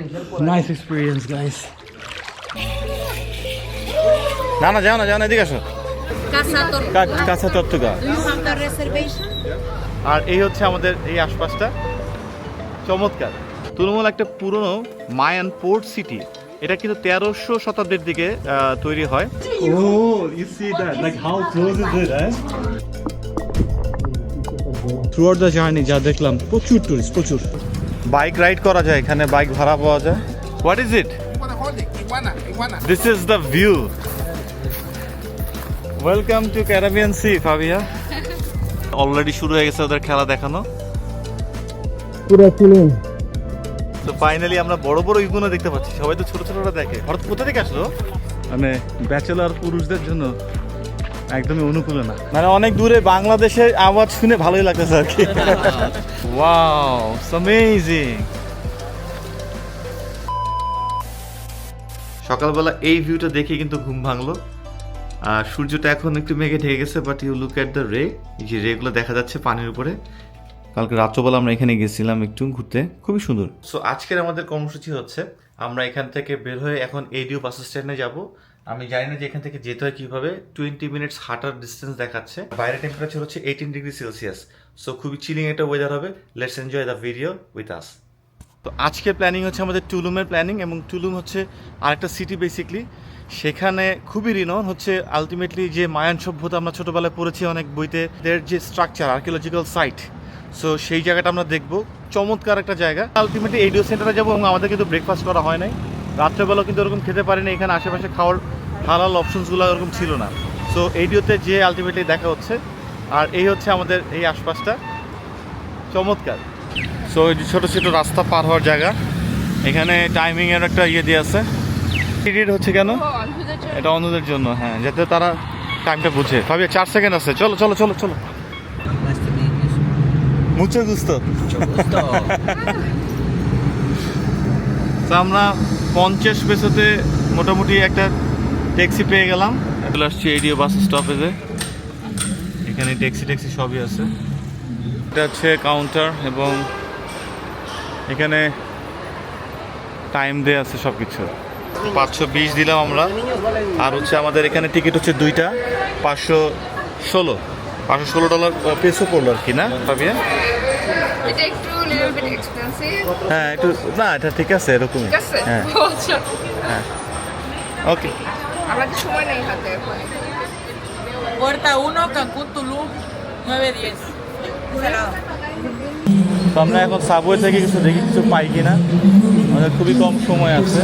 Nice experience, guys. না না যাও না যাও না এদিকে আসো Casa কাঁচা চট্টগা Do you have the reservation? আর এই হচ্ছে আমাদের এই আশপাশটা চমৎকার তুলমূল একটা পুরনো মায়ান পোর্ট সিটি এটা কিন্তু তেরোশো শতাব্দীর দিকে আহ, তৈরি হয় Oh, you see that? Like how close is it, eh? Throughout the journey যা দেখলাম প্রচুর টুরিস্ট প্রচুর বাইক রাইড করা যায় এখানে বাইক ভাড়া পাওয়া যায়। What is it. This is the view welcome to Caribbean sea Fabia already শুরু হয়ে গেছে ওদের খেলা দেখানো। পুরো তুলুন তো ফাইনালি আমরা বড় বড় ইগুনো দেখতে পাচ্ছি সবাই তো ছোট ছোটরা দেখে। হঠাৎ কোথা থেকে আসলো? মানে ব্যাচেলর পুরুষদের জন্য। একদমই অনুকূল না। মানে অনেক দূরে বাংলাদেশের আওয়াজ শুনে ভালোই লাগতেছে আর কি। ওয়াও অ্যামেজিং সকালবেলা এই ভিউটা দেখে কিন্তু ঘুম ভাঙলো। আর সূর্যটা এখন একটু মেঘে ঢেকে গেছে but you look at the ray এই যে রেগুলো দেখা যাচ্ছে পানির উপরে। কালকে রাত্রবেলা আমরা এখানে গেছিলাম একটু ঘুরতে খুবই সুন্দর। সো আজকের আমাদের কর্মসূচি হচ্ছে আমরা এখান থেকে বের হয়ে এখন এডিও বাস স্ট্যান্ডে যাব। আমি জানি না যে এখান থেকে যেতে হয় কীভাবে। টোয়েন্টি মিনিটস হাঁটার ডিস্টেন্স দেখাচ্ছে। বাইরে টেম্পারেচার হচ্ছে এইটিন ডিগ্রি সেলসিয়াস সো খুবই চিলিং একটা ওয়েদার হবে। Let's enjoy the video with us তো আজকের প্ল্যানিং হচ্ছে আমাদের টুলুমের প্ল্যানিং এবং টুলুম হচ্ছে আরেকটা সিটি বেসিকলি সেখানে খুবই রিনন হচ্ছে আলটিমেটলি যে মায়ান সভ্যতা আমরা ছোটোবেলায় পড়েছি অনেক বইতে। দের যে স্ট্রাকচার আর্কিওলজিক্যাল সাইট সো সেই জায়গাটা আমরা দেখব। চমৎকার একটা জায়গা। আলটিমেটলি এডিও সেন্টারে যাব এবং আমাদের কিন্তু ব্রেকফাস্ট করা হয় নাই। রাত্রেবেলাও কিন্তু ওরকম খেতে পারিনি। এখানে আশেপাশে খাওয়ার হালাল অপশনসগুলো ওরকম ছিল না। সো এডিওতে যে আলটিমেটলি দেখা হচ্ছে আর এই হচ্ছে আমাদের এই আশপাশটা। চমৎকার। সো এই যে ছোটো ছোটো রাস্তা পার হওয়ার জায়গা এখানে টাইমিংয়ের একটা ইয়ে দিয়ে আছে। টিকিট হচ্ছে কেন? এটা অন্যদের জন্য হ্যাঁ যাতে তারা টাইমটা বুঝে। ভাবি চার সেকেন্ড আছে। চলো চলো চলো চলো। মুচো গুস্তো। আমরা পঞ্চাশ পেসোতে মোটামুটি একটা ট্যাক্সি পেয়ে গেলাম। চলে আসছি এডিও বাস স্টপেজে। এখানে ট্যাক্সি ট্যাক্সি সবই আছে। এটা হচ্ছে কাউন্টার এবং এখানে টাইম দেয়া আছে সব কিছু পাঁচশো বিশ দিলাম আমরা। আর হচ্ছে আমাদের এখানে টিকিট হচ্ছে দুইটা পাঁচশো ষোলো। পাঁচশো ষোলো ডলার পেসো পড়ল আর কি না পাবিয়া এটা একটু লিটল বিট এক্সপেন্সিভ হ্যাঁ একটু না এটা ঠিক আছে এরকমই। হ্যাঁ। হ্যাঁ। আচ্ছা হাতে এখন Puerta 1, Cancún, Tulum, 910. Cerrado. তো আমরা এখন সাবওয়ে থেকে কিছু দেখি কিছু পাই কিনা। আমাদের খুবই কম সময় আছে।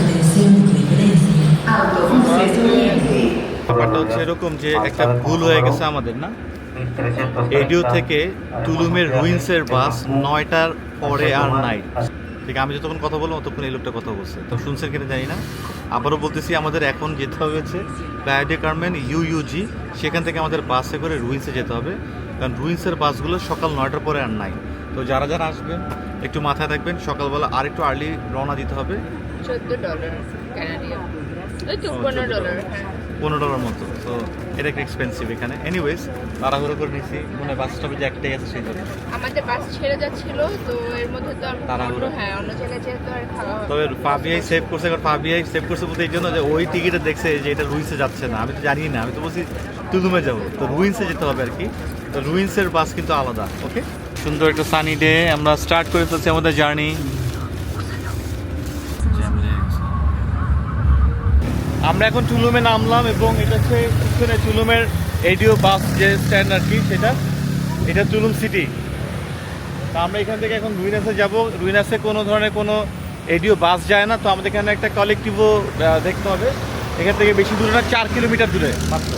ব্যাপারটা হচ্ছে এরকম যে একটা ভুল হয়ে গেছে আমাদের না? এডিও থেকে তুলুমের রুইন্সের বাস নয়টার পরে আর নাই। ঠিক আমি যতক্ষণ কথা বললাম ততক্ষণ এই লোকটা কথা বলছে। তো শুনছেন কিনা জানি না। আবারও বলতেছি আমাদের এখন যেতে হয়েছে হচ্ছে গার্মেন্ট ইউইউজি সেখান থেকে আমাদের বাসে করে রুইন্সে যেতে হবে। কারণ রুইন্সের বাসগুলো সকাল নয়টার পরে আর নাই। তো যারা যারা আসবেন একটু মাথায় থাকবেন সকালবেলা আর একটু আর্লি রওনা দিতে হবে। চোদ্দ ডলার পনেরো 14 ডলার মতো। তো এটা একটু এক্সপেন্সিভ এখানে। এনিওয়েজ তাড়াহুড়ো করে নিছি। মানে বাস স্টপে যে একটাই আছে সেই জন্য আমাদের বাস ছেড়ে যাচ্ছিল তো এর মধ্যে তো আর তাড়াহুড়ো। হ্যাঁ অন্য জায়গায় যেহেতু আর খাওয়া তবে ফাবিআই সেভ করছে কারণ ফাবিআই সেভ করছে বলতে এই জন্য যে ওই টিকিটে দেখছে যে এটা রুইন্সে যাচ্ছে না। আমি তো জানি না আমি তো বলছি তুলুমে যাব। তো রুইন্সে যেতে হবে আর কি। তো রুইন্সের বাস কিন্তু আলাদা ওকে সুন্দর একটা সানি ডে আমরা স্টার্ট করে ফেলছি আমাদের জার্নি আমরা এখন চুলুমে নামলাম এবং এটা হচ্ছে পিছনে টুলুমের এডিও বাস যে স্ট্যান্ড আর কি সেটা। এটা চুলুম সিটি তো আমরা এখান থেকে এখন রুইনাসে যাব। রুইনাসে কোনো ধরনের কোনো এডিও বাস যায় না তো আমাদের এখানে একটা কালেকটিভও দেখতে হবে। এখান থেকে বেশি দূরে না চার কিলোমিটার দূরে মাত্র।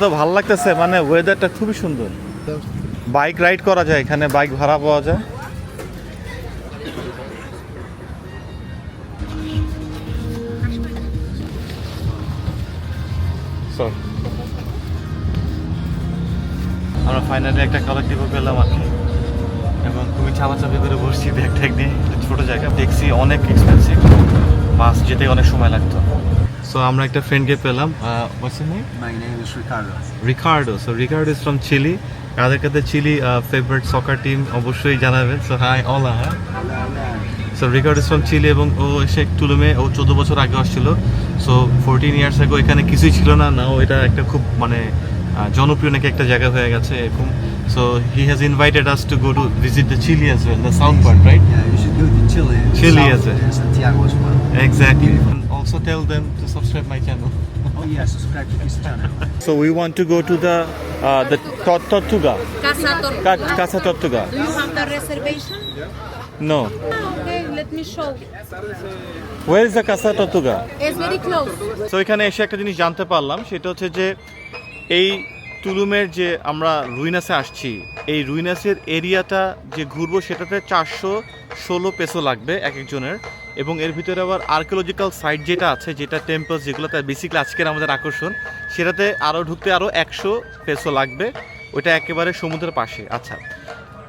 তো ভালো লাগতেছে মানে ওয়েদারটা খুবই সুন্দর। বাইক রাইড করা যায় এখানে বাইক ভাড়া পাওয়া যায়। আমরা ফাইনালি একটা কালেকটিভও পেলাম আর কি। এবং খুবই চাপাচাপি করে বসছি ব্যাগ ট্যাগ নিয়ে ছোটো জায়গা ট্যাক্সি অনেক এক্সপেন্সিভ বাস যেতে অনেক সময় লাগতো। সো আমরা একটা ফ্রেন্ডকে পেলাম. Ricardo so Ricardo is from Chile কাদের কাদের চিলি ফেভারিট সকার টিম অবশ্যই জানাবেন। সো হাই অলা হ্যাঁ? So Ricardo is from Chile এবং ও এসে টুলুমে ও চোদ্দ বছর আগে আসছিল। সো ফোরটিন ইয়ার্স আগে এখানে কিছুই ছিল না। না ও এটা একটা খুব মানে জনপ্রিয় নাকি একটা জায়গা হয়ে গেছে এরকম so he has invited us to go to visit the Chile as well the south part right well. Exactly. And also tell them to subscribe my channel. Oh yeah, subscribe to this channel. So we want to go to the uh, the Tot- Tortuga, Casa Tortuga. Casa Tortuga. Do you have the reservation? No. Ah, okay, let me show. Where is the Casa Tortuga? It's very close. তো এখানে এসে একটা জিনিস জানতে পারলাম সেটা হচ্ছে যে এই তুলুমের যে আমরা রুইনাসে আসছি, এই রুইনাসের এরিয়াটা যে ঘুরবো সেটাতে চারশো ষোলো পেসো লাগবে এক একজনের। এবং এর ভিতরে আবার আর্কিওলজিক্যাল সাইট যেটা আছে, যেটা টেম্পলস যেগুলো, তার বেসিক্যালি আজকের আমাদের আকর্ষণ, সেটাতে আরও ঢুকতে আরও একশো পেসো লাগবে। ওইটা একেবারে সমুদ্রের পাশে। আচ্ছা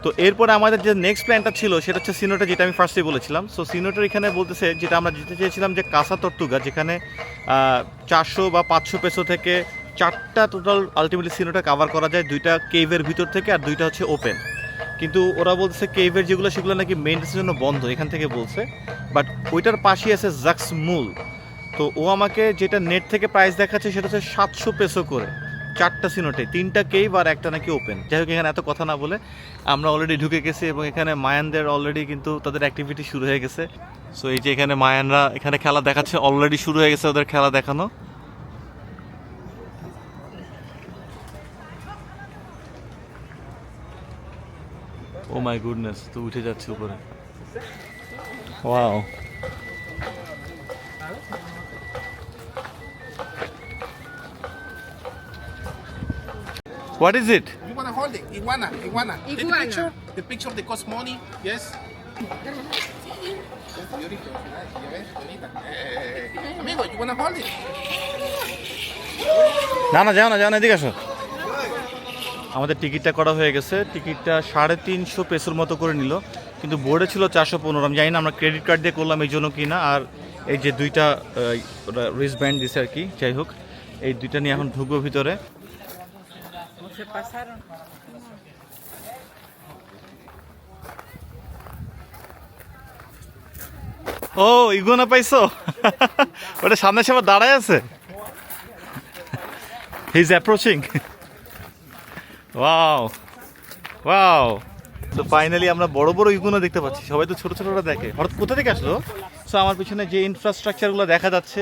তো এরপরে আমাদের যে নেক্সট প্ল্যানটা ছিল, সেটা হচ্ছে সিনোটা, যেটা আমি ফার্স্টে বলেছিলাম। সো সিনোটার এখানে বলতেছে, যেটা আমরা যেতে চেয়েছিলাম যে কাঁসা তর্তুগা, যেখানে চারশো বা পাঁচশো পেসো থেকে চারটা টোটাল আলটিমেটলি সিনোটা কভার করা যায়, দুইটা কেভের ভিতর থেকে আর দুইটা হচ্ছে ওপেন কিন্তু ওরা বলছে কেভের যেগুলো, সেগুলো নাকি মেনটেন্সের জন্য বন্ধ, এখান থেকে বলছে। বাট ওইটার পাশেই আছে জাক্স মূল তো ও আমাকে যেটা নেট থেকে প্রাইস দেখাচ্ছে, সেটা হচ্ছে সাতশো পেসো করে। চারটা সিনোটে তিনটা কেভ আর একটা নাকি ওপেন যাই হোক, এখানে এত কথা না বলে আমরা অলরেডি ঢুকে গেছি এবং এখানে মায়ানদের অলরেডি কিন্তু তাদের অ্যাক্টিভিটি শুরু হয়ে গেছে। সো এই যে এখানে মায়ানরা এখানে খেলা দেখাচ্ছে অলরেডি শুরু হয়ে গেছে ওদের খেলা দেখানো। ও মাই গুডনেস তো উঠে যাচ্ছে উপরে wow what is it You wanna hold it? Iguana, iguana. Take the Iguana. picture. The picture that costs money. Yes. Eh, Amigo, you wanna hold it? না না যাও না যাও না এদিকে আসো আমাদের টিকিটটা করা হয়ে গেছে। টিকিটটা সাড়ে তিনশো পেসোর মতো করে নিল। কিন্তু বোর্ডে ছিল চারশো পনেরো। আমি জানি না আমরা ক্রেডিট কার্ড দিয়ে করলাম এই জন্য কি না আর এই যে দুইটা রিস্ট ব্যান্ড দিছে আর কি, যাই হোক, এই দুইটা নিয়ে এখন ঢুকবো ভিতরে। ও ইগো না পাইছো? ওটা সামনে সামনে দাঁড়ায় আছে? He is approaching wow wow তো ফাইনালি আমরা বড় বড় ইগুনো দেখতে পাচ্ছি। সবাই তো ছোট ছোটরা দেখে। হঠাৎ কোথা থেকে আসলো? সো আমার পিছনে যে ইনফ্রাস্ট্রাকচারগুলো দেখা যাচ্ছে,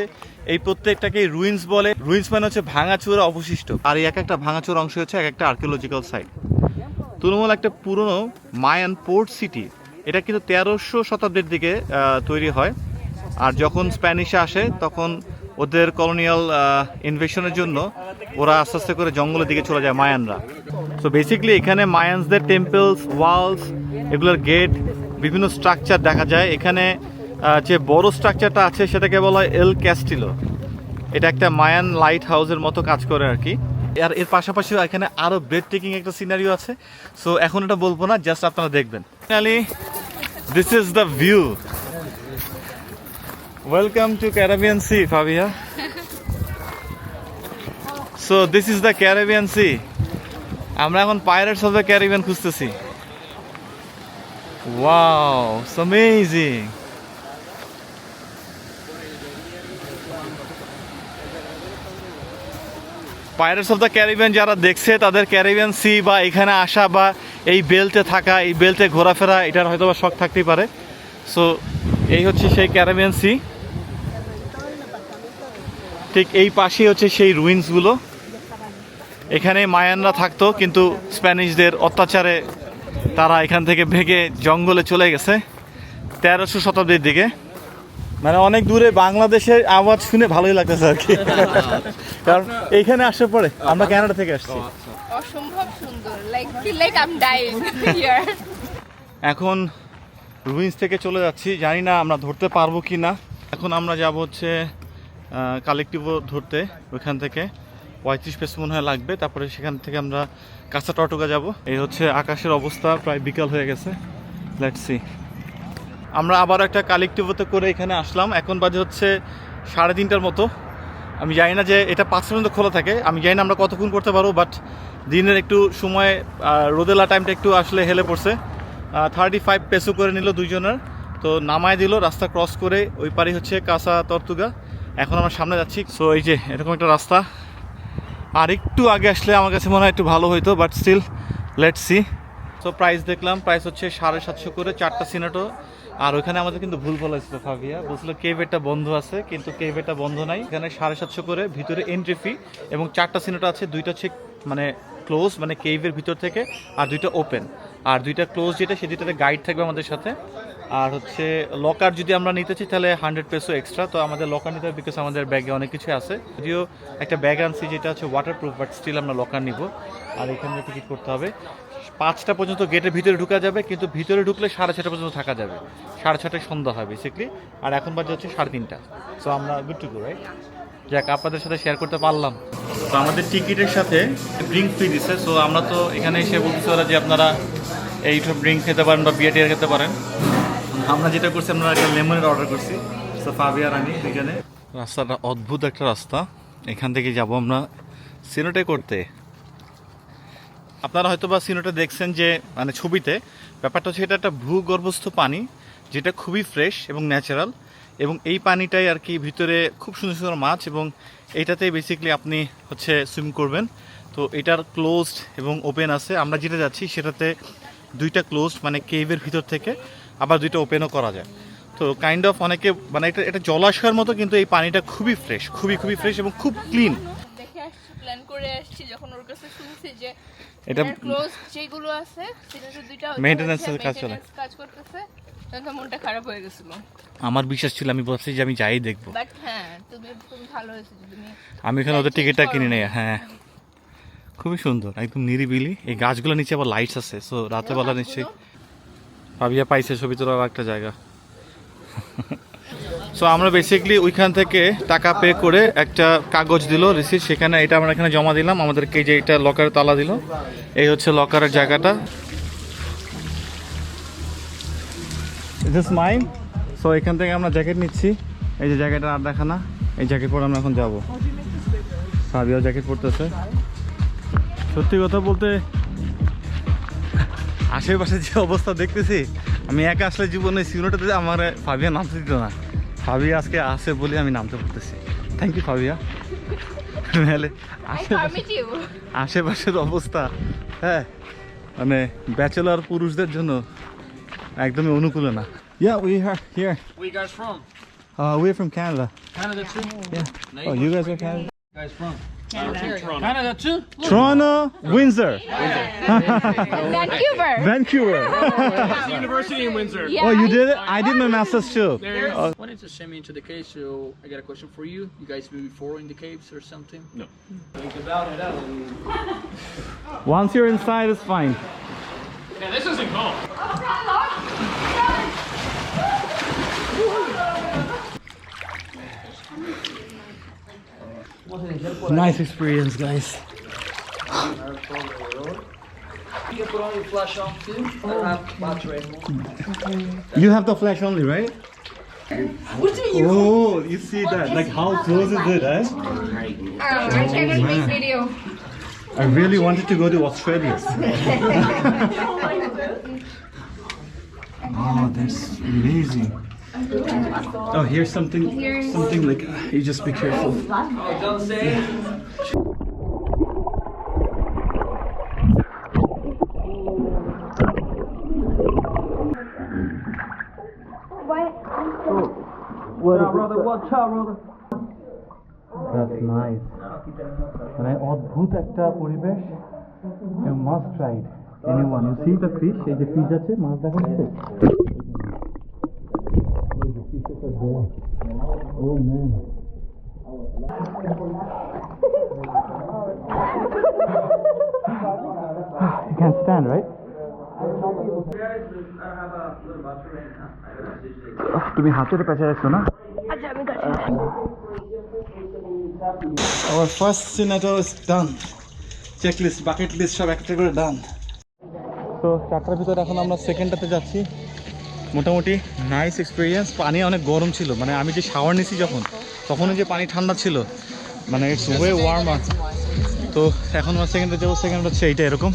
এই প্রত্যেকটাকে রুইন্স বলে। রুইন্স মানে হচ্ছে ভাঙাচোরা অবশিষ্ট। আর এক একটা ভাঙাচোর অংশ হচ্ছে এক একটা আর্কিওলজিক্যাল সাইট তুলমূল একটা পুরনো মায়ান পোর্ট সিটি এটা কিন্তু তেরোশো শতাব্দীর দিকে তৈরি হয়। আর যখন স্প্যানিশে আসে, তখন ওদের কলোনিয়াল ইনভেশনের জন্য ওরা আস্তে আস্তে করে জঙ্গলের দিকে চলে যায় মায়ানরা। সো বেসিক্যালি এখানে মায়ানসদের টেম্পলস ওয়ালস এগুলোর গেট বিভিন্ন স্ট্রাকচার দেখা যায়। এখানে যে বড় স্ট্রাকচারটা আছে সেটাকে বলা হয় এল ক্যাস্টিলো এটা একটা মায়ান লাইট হাউসের মতো কাজ করে আর কি। আর এর পাশাপাশি এখানে আরও ব্রেড টেকিং একটা সিনারিও আছে। সো এখন এটা বলব না জাস্ট আপনারা দেখবেন। Finally this is the view welcome to Caribbean sea Fabia so this is the Caribbean sea আমরা এখন পাইরেটস অফ দ্য ক্যারিবিয়ান খুঁজতেছি। Wow amazing pirates of the Caribbean যারা দেখছে, তাদের ক্যারিবিয়ান সি বা এখানে আসা বা এই বেল্টে থাকা, এই বেল্টে ঘোরাফেরা, এটার হয়তো বা শখ থাকতেই পারে। সো এই হচ্ছে সেই ক্যারিবিয়ান সি ঠিক এই পাশেই হচ্ছে সেই রুইন্সগুলো এখানে মায়ানরা থাকতো কিন্তু স্প্যানিশদের অত্যাচারে তারা এখান থেকে ভেঙে জঙ্গলে চলে গেছে তেরোশো শতাব্দীর দিকে। মানে অনেক দূরে বাংলাদেশের আওয়াজ শুনে ভালোই লাগতেছে আর কি। কারণ এইখানে আসে পরে আমরা কানাডা থেকে আসছি। অসম্ভব সুন্দর। Like feel like I am dying here এখন রুইন্স থেকে চলে যাচ্ছি। জানি না আমরা ধরতে পারব কি না এখন আমরা যাব হচ্ছে কালেকটিভও ধরতে ওইখান থেকে। পঁয়ত্রিশ পেস মনে হয় লাগবে, তারপরে সেখান থেকে আমরা কাঁচা টটকা যাব। এই হচ্ছে আকাশের অবস্থা, প্রায় বিকাল হয়ে গেছে। লেটস সি আমরা আবার একটা কালেকটিভতে করে এখানে আসলাম। এখন বাজে হচ্ছে সাড়ে তিনটার মতো। আমি জানি না যে এটা পাঁচ পর্যন্ত খোলা থাকে। আমি জানি না আমরা কতক্ষণ করতে পারব বাট দিনের একটু সময় রোদেলা টাইমটা একটু আসলে হেলে পড়ছে। থার্টি ফাইভ পেসো করে নিল দুইজনের। তো নামায় দিল, রাস্তা ক্রস করে ওই পারে হচ্ছে কাঁচা তর্তুগা এখন আমরা সামনে যাচ্ছি। সো এই যে এরকম একটা রাস্তা। আর একটু আগে আসলে আমার কাছে মনে হয় একটু ভালো হইতো but still let see so price দেখলাম প্রাইস হচ্ছে সাড়ে সাতশো করে চারটা সিনেটো। আর ওইখানে আমাদের কিন্তু ভুল বলা হয়েছিল ফাভিয়া বলছিল কেভেটা বন্ধ আছে কিন্তু কেভেটা বন্ধ নাই। এখানে সাড়ে সাতশো করে ভিতরে এন্ট্রি ফি এবং চারটা সিনেটো আছে দুইটা হচ্ছে মানে ক্লোজ মানে কেভের ভিতর থেকে আর দুইটা ওপেন আর দুইটা ক্লোজ যেটা সে দুইটাতে গাইড থাকবে আমাদের সাথে। আর হচ্ছে লকার যদি আমরা নিতে চাই, তাহলে হান্ড্রেড পেসো এক্সট্রা তো আমাদের লকার নিতে হবে বিকজ আমাদের ব্যাগে অনেক কিছু আছে। যদিও একটা ব্যাগ আনছি যেটা হচ্ছে ওয়াটারপ্রুফ বাট স্টিল আমরা লকার নিব। আর এখানে টিকিট করতে হবে। পাঁচটা পর্যন্ত গেটের ভিতরে ঢুকা যাবে, কিন্তু ভিতরে ঢুকলে সাড়ে ছটা পর্যন্ত থাকা যাবে। সাড়ে ছটায় সন্ধ্যা হয় বেসিকলি আর এখন বাজে হচ্ছে সাড়ে তিনটা। সো আমরা গুড টু গো রাইট যাক, আপনাদের সাথে শেয়ার করতে পারলাম। তো আমাদের টিকিটের সাথে ড্রিঙ্ক ফ্রি দিছে। সো আমরা তো এখানে এসে বলতেছি ওরা যে আপনারা এইসব ড্রিঙ্ক খেতে পারেন বা বিয়ার টিয়ার খেতে পারেন। আমরা যেটা করছি, আমরা একটা লেমনের অর্ডার করছি। সো ফাবিয়ার আমি দুজনে রাস্তাটা অদ্ভুত একটা রাস্তা। এখান থেকে যাব আমরা সিনোটে করতে। আপনারা হয়তো বা সিনোটে দেখছেন যে মানে ছবিতে, ব্যাপারটা হচ্ছে এটা একটা ভূগর্ভস্থ পানি, যেটা খুবই ফ্রেশ এবং ন্যাচারাল এবং এই পানিটাই আর কি ভিতরে খুব সুন্দর সুন্দর মাছ, এবং এইটাতে বেসিকলি আপনি হচ্ছে সুইম করবেন। তো এটার ক্লোজড এবং ওপেন আছে। আমরা যেটা যাচ্ছি, সেটাতে দুইটা ক্লোজড মানে কেভের ভিতর থেকে। আবার দুইটা ওপেনও করা যায়। তো কাইন্ড অফ অনেকে মানে এটা এটা জলাশয়ের মতো কিন্তু এই পানিটা খুবই ফ্রেশ খুবই খুবই ফ্রেশ এবং খুব ক্লিন প্ল্যান করে আসছি যখন ওর কাছে শুনছি যে এটা ক্লোজ যেগুলো আছে সেটা তো দুইটা ওইখানে Maintenance হচ্ছে এর কাজ চলে। কাজ করতেছে তখন মনটা খারাপ হয়ে গেছিল। আমার বিশ্বাস ছিল আমি বলছি যে আমি যাই দেখব। বাট হ্যাঁ তুমি তুমি ভালো হয়েছে তুমি আমি এখানে ওদের টিকিটটা কিনে নেই হ্যাঁ। খুবই সুন্দর একদম নিরিবিলি। এই গাছগুলো নিচে আবার লাইটস আছে সো রাতের বেলা নিশ্চয়ই ভাবিয়া পাইছে ছবি তোলার একটা জায়গা। সো আমরা বেসিকলি ওইখান থেকে টাকা পে করে একটা কাগজ দিল রিসিট সেখানে এটা আমরা এখানে জমা দিলাম। আমাদেরকে যে এটা লকারে তালা দিল, এই হচ্ছে লকারের জায়গাটা। মাইন সো এখান থেকে আমরা জ্যাকেট নিচ্ছি। এই যে জ্যাকেটের আর দেখা না এই জ্যাকেট পরে আমরা এখন যাব। সাবিয়াও জ্যাকেট পরতেছে। সত্যি কথা বলতে আশেপাশে যে অবস্থা দেখতেছি আমি একা আসলে জীবনে সিনোটাতে আমার ফাবিয়া নামতে দিত না ফাবিয়া আজকে আসে বলে আমি নামতে পারতেছি থ্যাংক ইউ ফাবিয়া নাহলে আশেপাশে আশেপাশের অবস্থা হ্যাঁ মানে ব্যাচেলার পুরুষদের জন্য একদমই অনুকূলে না yeah we are here Where you guys from? Uh, we're from Canada. Canada too? Yeah. Oh, you guys are Canada? You guys from? Canada too? Toronto, Windsor, Vancouver. Vancouver. University in Windsor. Yeah, oh, you did it? I did my master's too. There. Wanted to send me into the cave, so I got a question for you. You guys been before in the caves or something? No. Think about it out. Once you're inside, it's fine. Yeah, this isn't cold. Oh, Nice experience, guys. You can put on your flash on too. I have battery. You have the flash only, right? Oh, you see that? Like how close is it, eh? Our channel makes video. I really wanted to go to Australia. oh, that's amazing. Oh, here's something, something like you just be careful. Oh, don't say. brother, watch out, brother. That's nice. মানে অদ্ভুত একটা পরিবেশ must tried anyone you see the fish এই যে fish আছে মাছ দেখা যাচ্ছে Oh you can stand, right? তুমি হাতের পেঁচা রাখছো না Our first senator is done. Checklist, bucket list সব একটা করে done. তো চারটার ভিতরে এখন আমরা সেকেন্ডটাতে যাচ্ছি মোটামুটি নাইস এক্সপিরিয়েন্স পানি অনেক গরম ছিল মানে আমি যে শাওয়ার নিছি যখন তখনও যে পানি ঠান্ডা ছিল মানে ইটস ওয়ে ওয়ার্ম তো এখন আমার সেকেন্ডে যাব সেকেন্ড হচ্ছে এইটা এরকম।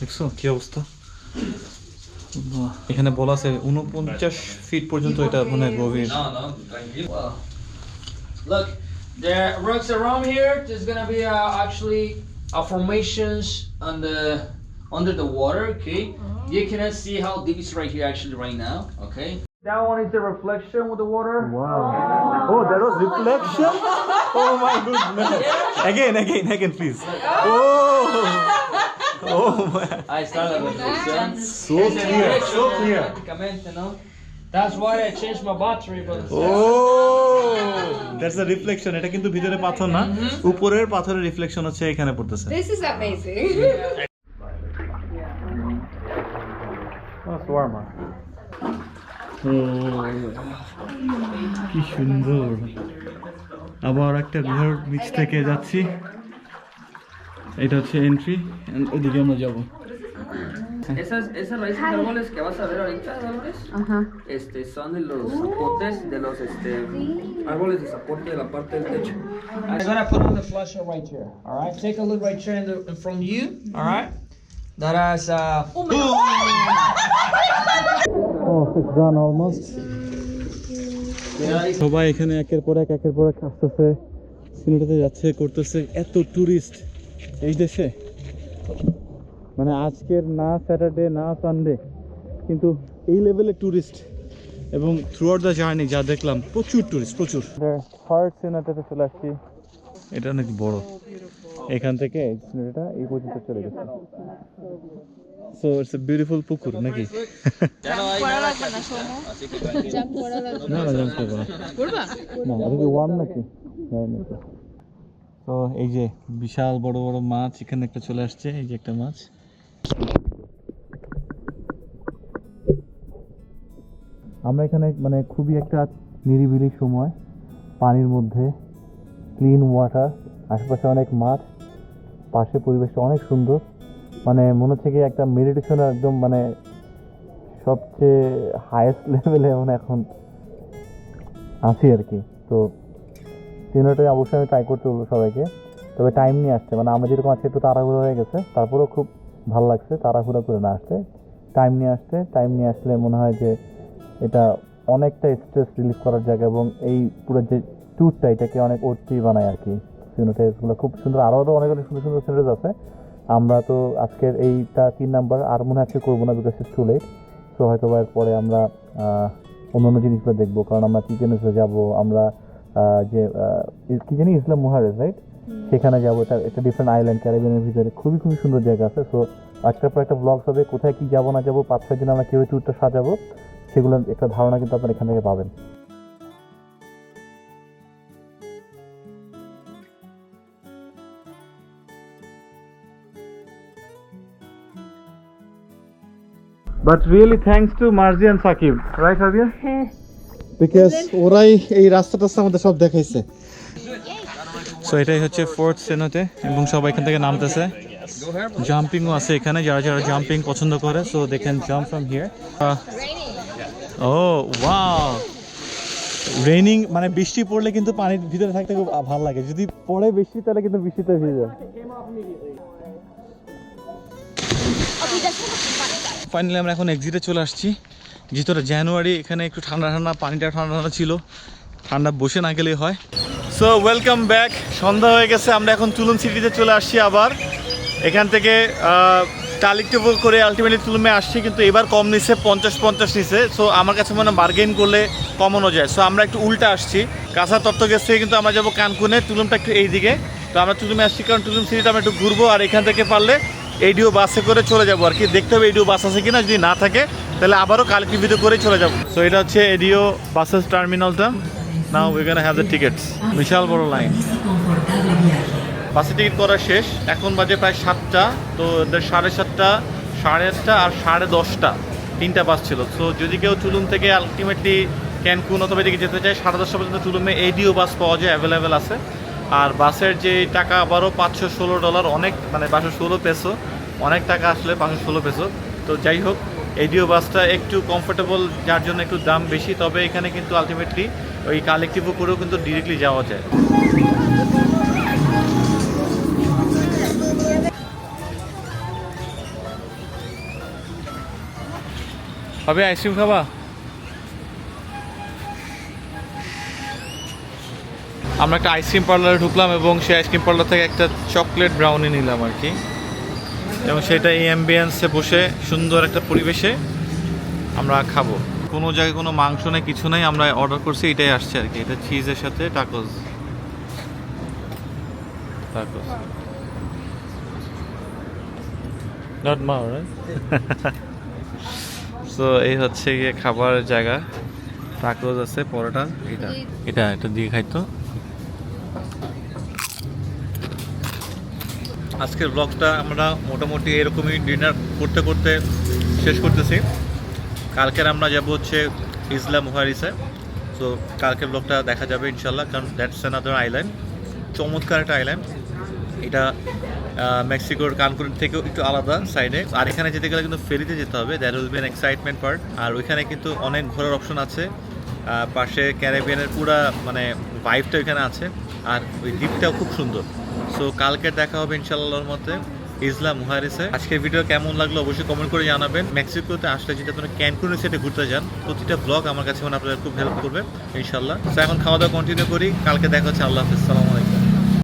দেখছ কি অবস্থা? এখানে বলা আছে উনপঞ্চাশ ফিট পর্যন্ত এটা মানে গভীর। Look, the rocks around here, there's gonna be uh, actually uh, formations on the under the water. Okay, you cannot see how deep it's right here actually right now. Okay. That one is the reflection with the water. Wow. Oh, there was reflection. Oh my goodness. Again, again, again, please. Oh. Oh man. Ahí está la reflexión. So clear, so clear. Prácticamente, ¿no? That's why I changed my battery, but Oh, that's a reflection. এটা কিন্তু ভিতরে পাথর না উপরের পাথরের reflection হচ্ছে এখানে পড়তেছে। This is amazing. সোয়ার্মা কি সুন্দর। আবার একটা গুহার বিচ থেকে যাচ্ছি। এটা হচ্ছে এন্ট্রি এদিকে আমরা যাব। Esas, esas raíces de árboles que vas a ver ahorita, Dolores, este, son de los zapotes, de los este, árboles de zapote de la parte del techo. I'm gonna put on the flasher right here, alright? Take a look right here in, the, in front of you, alright? That is, uh, Oh, it's done almost. সবাই এখানে একের পর এক একের পর এক আসতেছে সিনেটাতে যাচ্ছে করতেছে এত টুরিস্ট এই দেশে মানে আজকের না স্যাটারডে না সানডে কিন্তু এই লেভেলের টুরিস্ট এবং থ্রু আউট দ্য জার্নি যা দেখলাম প্রচুর টুরিস্ট প্রচুর। থার্ড সিনেটাতে চলে আসছি। এটা অনেক বড়? এখান থেকে এই এই পর্যন্ত চলে গেছে। সো ইটস এ বিউটিফুল পুকুর নাকি? না না জাম্প করব না। না কি ওয়ার্ম নাকি। তো। এই যে বিশাল বড় বড় মাছ এখানে একটা চলে আসছে এই যে একটা মাছ। আমরা এখানে মানে খুবই একটা নিরিবিলি সময়, পানির মধ্যে ক্লিন ওয়াটার আশেপাশে অনেক মাঠ, পাশে পরিবেশটা অনেক সুন্দর। মানে মনে হচ্ছে কি একটা মেডিটেশনের একদম মানে সবচেয়ে হায়েস্ট লেভেলে মানে এখন আছি আর কি। তো সিনেমাটাই অবশ্যই আমি ট্রাই করতে বলব সবাইকে। তবে টাইম নিয়ে আসছে মানে আমরা যেরকম আজকে একটু তাড়াহুড়ো হয়ে গেছে, তারপরেও খুব ভালো লাগছে তাড়াহুড়া করে না আসতে। টাইম নিয়ে আসতে টাইম নিয়ে আসলে মনে হয় যে এটা অনেকটা স্ট্রেস রিলিফ করার জায়গা এবং এই পুরো যে ট্যুরটা এটাকে অনেক অর্থি বানায় আর কি। সিনোটাইজগুলো খুব সুন্দর আরও আরও অনেক অনেক সুন্দর সুন্দর সিনোটাইজ আছে। আমরা তো আজকের এইটা তিন নাম্বার আর মনে আজকে করব না because it's too late so হয়তো বা এরপরে আমরা আহ, অন্য অন্য জিনিসগুলো দেখব কারণ আমরা কিচেনে যাব আমরা যে কি জানি ইসলাম মুহারেজ রাইট সেখানে যাব এটা একটা ডিফারেন্ট আইল্যান্ড ক্যারিবিয়ানের ভিতরে। খুবই খুবই সুন্দর জায়গা আছে। সো একটার পর একটা ব্লগস হবে কোথায় কি যাব না যাব পাঁচ ছয় দিন আমরা কীভাবে ট্যুরটা সাজাবো সেগুলো একটা ধারণা কিন্তু আপনারা এখান থেকে পাবেন। But really thanks to Marzi and Sakib, right Fabia? Because ওরাই এই রাস্তা টাস্তা আমাদের সব দেখাইছে। সো এটাই হচ্ছে ফোর্থ সেনোতে এবং সবাই এখান থেকে নামতেছে। জাম্পিংও আছে এখানে, যারা যারা জাম্পিং পছন্দ করে so they can jump from here O wow raining মানে বৃষ্টি পড়লে কিন্তু পানির ভিতরে থাকতে খুব ভালো লাগে। যদি পড়ে বৃষ্টি, তাহলে কিন্তু বৃষ্টিতে ভিজে। যায় ফাইনালি আমরা এখন এক্সিটে চলে আসছি। যেহেতু জানুয়ারি এখানে একটু ঠান্ডা ঠান্ডা, পানিটা ঠান্ডা ঠান্ডা ছিল। ঠান্ডা বসে না গেলেই হয়। সো ওয়েলকাম ব্যাক সন্ধ্যা হয়ে গেছে, আমরা এখন তুলুন সিটিতে চলে আসছি আবার। এখান থেকে কালেক্টিভ করে আলটিমেটলি তুলুমে আসছি, কিন্তু এবার কম নিছে, পঞ্চাশ পঞ্চাশ নিছে। সো আমার কাছে মনে বার্গেন করলে কমানো যায়। সো আমরা একটু উল্টা আসছি। কাঁচা তত্ত্ব গেছে, কিন্তু আমরা যাব কানকুনে তুলুমটা একটু এইদিকে তো আমরা তুলুমে আসছি, কারণ তুলুম সিটিটা আমরা একটু ঘুরবো, আর এখান থেকে পারলে এডিও বাসে করে চলে যাব। আর কি, দেখতে হবে এডিও বাস আছে কিনা, যদি না থাকে, তাহলে আবারও কালেক্টিভ করেই চলে যাব। সো এটা হচ্ছে ADO buses টার্মিনালটা now we can have the tickets বিশাল বড় লাইন বাসে টিকিট করা শেষ। এখন বাজে প্রায় সাতটা। তো সাড়ে সাতটা, সাড়ে আটটা আর সাড়ে দশটা। তিনটা বাস ছিল। তো যদি কেউ টুলুম থেকে আলটিমেটলি ক্যানকুন অথবা এদিকে যেতে চায়, সাড়ে দশটা পর্যন্ত টুলুমে এডিও বাস পাওয়া যায় অ্যাভেলেবেল আছে। আর বাসের যে টাকা আবারও পাঁচশো ষোলো ডলার অনেক মানে পাঁচশো ষোলো পেসো অনেক টাকা আসলে পাঁচশো ষোলো পেসো তো যাই হোক এডিও বাসটা একটু কমফোর্টেবল যার জন্য একটু দাম বেশি। তবে এখানে কিন্তু আলটিমেটলি ওই কালেক্টিভও করেও কিন্তু ডিরেক্টলি যাওয়া যায়। হবে আইসক্রিম খাবা? আমরা একটা আইসক্রিম পার্লারে ঢুকলাম এবং সেই আইসক্রিম পার্লার থেকে একটা চকলেট ব্রাউনি নিলাম আর কি। এবং সেটা এই অ্যাম্বিয়েন্সে বসে সুন্দর একটা পরিবেশে আমরা খাব। কোনো জায়গায় কোনো মাংস নেই কিছু নেই আমরা অর্ডার করছি এটাই আসছে আর কি। এটা চিজের সাথে টাকোস টাকোস নট মাও সো এই হচ্ছে গিয়ে খাবার জায়গা। টাকোস আছে পরোটা এটা। এটা এটা দিয়ে খাইতো আজকের ব্লগটা আমরা মোটামুটি এরকমই ডিনার করতে করতে শেষ করতেছি। কালকের আমরা যাব হচ্ছে ইসলাম মুহারিসে। তো কালকের ব্লগটা দেখা যাবে ইনশাল্লাহ কারণ দ্যাটস অ্যানাদার আইল্যান্ড চমৎকার একটা আইল্যান্ড এটা মেক্সিকোর কানকুন থেকেও একটু আলাদা সাইডে আর এখানে যেতে গেলে কিন্তু ফেরিতে যেতে হবে। That will be excitement part আর ওইখানে কিন্তু অনেক ঘোরার অপশন আছে। পাশে ক্যারেবিয়ানের পুরা মানে ভাইবটা ওইখানে আছে। আর ওই দ্বীপটাও খুব সুন্দর। সো কালকে দেখা হবে ইনশাল্লাহর মধ্যে। ইসলাম মুহারিসে আজকের ভিডিও কেমন লাগল অবশ্যই কমেন্ট করে জানাবেন। মেক্সিকোতে আসলে যেটা আপনারা ক্যানকুনের সেটে ঘুরতে যান, প্রতিটা ব্লগ আমার কাছে মনে আপনাদের খুব হেল্প করবে ইনশাল্লাহ তো এখন খাওয়া দাওয়া কন্টিনিউ করি। কালকে দেখা হচ্ছে, আল্লাহ হাফিজ। সালাম